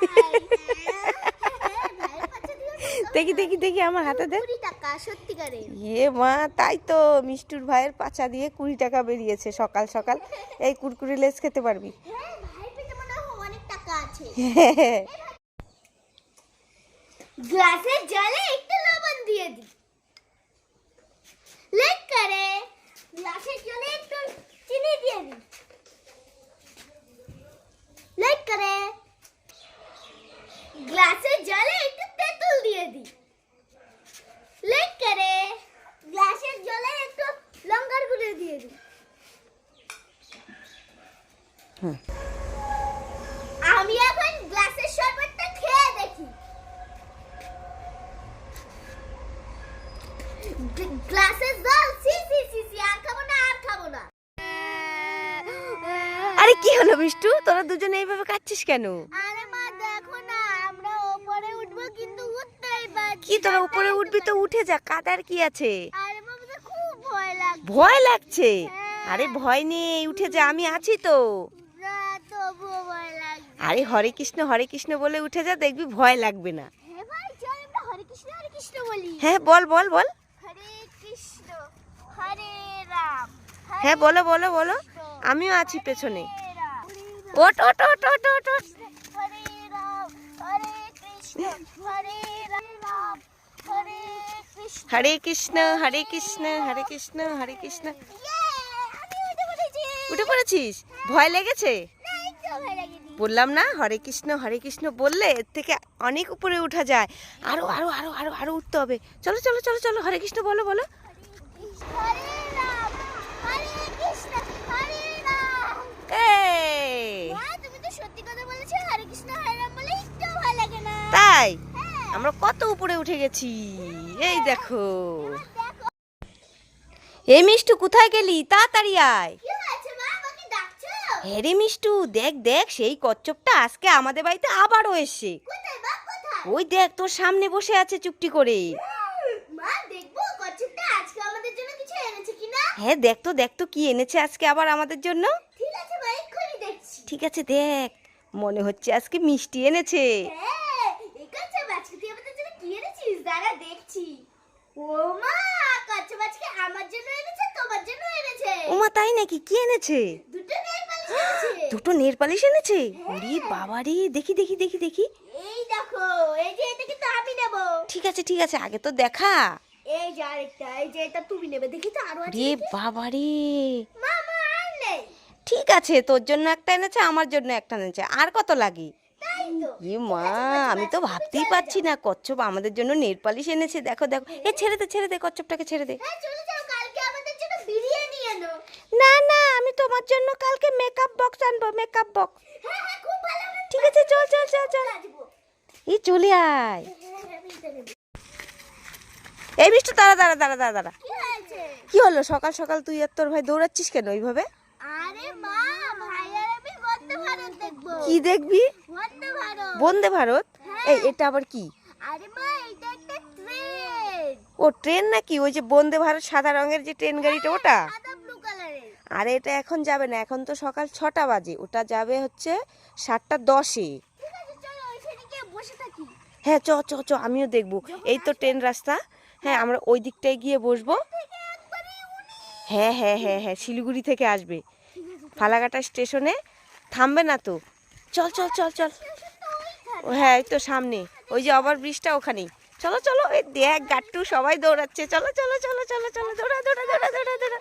দেখি দেখি দেখি আমার হাতে দে এ মা তাই তো মিষ্টুর ভাইয়ের পাচা দিয়ে কুড়ি টাকা বেরিয়েছে সকাল সকাল। এই কুড়কুড়ি লেস খেতে পারবি। হ্যাঁ, হ্যাঁ, হ্যাঁ, জলে একটু লবণ দিয়ে দি। লেক করে। জলে একটু চিনি দিয়ে দিয়ে দি হুম। আমি এখন গ্লাসের শরবতটা খেয়ে দেখি। গ্ল- গ্লাসের জল সি সি সি সি আর খাব না আর খাব না। আরে কি হলো মিষ্টু? তোরা দুজনে এইভাবে কাচ্ছিস কেন? আরে মা দেখো না আমরা ওপরে উঠবো কিন্তু উঠতেই পারছি কি তোরা উপরে উঠবি তো উঠে যা কাদার কি আছে? ভয় লাগছে। আরে ভয় নেই উঠে যা আমি আছি তো। আরে হরে কৃষ্ণ হরে কৃষ্ণ বলে উঠে যা দেখবি ভয় লাগবে না। হ্যাঁ বলি। হ্যাঁ বল বল বল। হ্যাঁ বলো বলো বলো। আমিও আছি পেছনে। ওট ওট ওট ওট ওট ওট হরে রাম হরে কৃষ্ণ হরে রাম। হরে কৃষ্ণ। হরে কৃষ্ণ হরে কৃষ্ণ হরে কৃষ্ণ উঠে পড়েছি উঠে পড়েছিস? ভয় লেগেছে? বললাম না হরে কৃষ্ণ হরে কৃষ্ণ বললে এর থেকে অনেক উপরে উঠা যায়। আরও আরও আরও আরও আরও উঠতে হবে। চলো চলো চলো চলো হরে কৃষ্ণ বলো বলো। তাই? আমরা কত উপরে উঠে গেছি। এই দেখো। এই মিষ্টু কোথায় গেলি? তাড়াতাড়ি আয়। কি হয়েছে মা? আমাকে ডাকছো? হ্যাঁ রে মিষ্টু দেখ দেখ সেই কচ্ছপটা আজকে আমাদের বাড়িতে আবারও কোথায় ওই দেখ তোর সামনে বসে আছে চুপটি করে। হ্যাঁ দেখ তো দেখ তো কি এনেছে আজকে আবার আমাদের জন্য। ঠিক আছে ঠিক দেখ। মনে হচ্ছে আজকে মিষ্টি এনেছে হ্যাঁ এই কচ্ছপ আজকে তুই আমাদের জন্য কি এনেছিস দাঁড়া দেখছি ও মা কচ্ছপ আমার জন্য এনেছে তোমার জন্য এনেছে। ওমা তাই নাকি? কি এনেছে? দুটো নেই পালিশ এনেছে। দুটো নেল পালিশ এনেছে? ওরে বাবা রে দেখি দেখি দেখি দেখি। এই দেখো এই যে এটা কিন্তু আমি নেব। ঠিক আছে ঠিক আছে আগে তো দেখা। এই যে আরেকটা এই যে এটা তুমি নেবে দেখি তো আরও আছে রে? বাবা রে মা মা আর নেই। ঠিক আছে তোর জন্য একটা এনেছে আমার জন্য একটা এনেছে। আর কত লাগে? এ মা আমি তো ভাবতেই পারছি না কচ্ছপ আমাদের জন্য নেল পালিশ এনেছে দেখো দেখো। এ ছেড়ে দে ছেড়ে দে কচ্ছপটাকে ছেড়ে দে। হ্যাঁ না না আমি তোমার জন্য কালকে মেকআপ বক্স আনব মেকআপ বক্স হ্যাঁ হ্যাঁ হবে। ঠিক আছে চল চল চল চল। এই চলে আয়। হ্যাঁ হ্যাঁ। এই মিষ্টি দাঁড়া দাঁড়া দাঁড়া দাঁড়া দাঁড়া। কি হলো? সকাল সকাল তুই আর তোর ভাই দৌড়াচ্ছিস কেন ওইভাবে? আরে মা ভাই আর আমি ভারত দেখব। কি দেখবি? বন্দে ভারত? হ্যাঁ। এই এটা আবার কি? ও ট্রেন নাকি? ওই যে বন্দে ভারত সাদা রঙের যে ট্রেন গাড়িটা ওটা? সাদা আর এটা এখন যাবে না। এখন তো সকাল ছটা বাজে। ওটা যাবে হচ্ছে সাতটা দশে। হ্যাঁ চ চ চ আমিও দেখব। এই তো ট্রেন রাস্তা। হ্যাঁ আমরা ওই দিকটায় গিয়ে বসবো। হ্যাঁ হ্যাঁ হ্যাঁ হ্যাঁ শিলিগুড়ি থেকে আসবে। ফালাকাটা স্টেশনে থামবে না তো। চল চল চল চল। হ্যাঁ এই তো সামনে। ওই যে ওভার ব্রিজটা ওখানেই। চলো চলো ওই দেখ, গাট্টু সবাই দৌড়াচ্ছে। চলো চলো চলো চলো চলো, দৌড়া দৌড়া দৌড়া দৌড়া দৌড়া।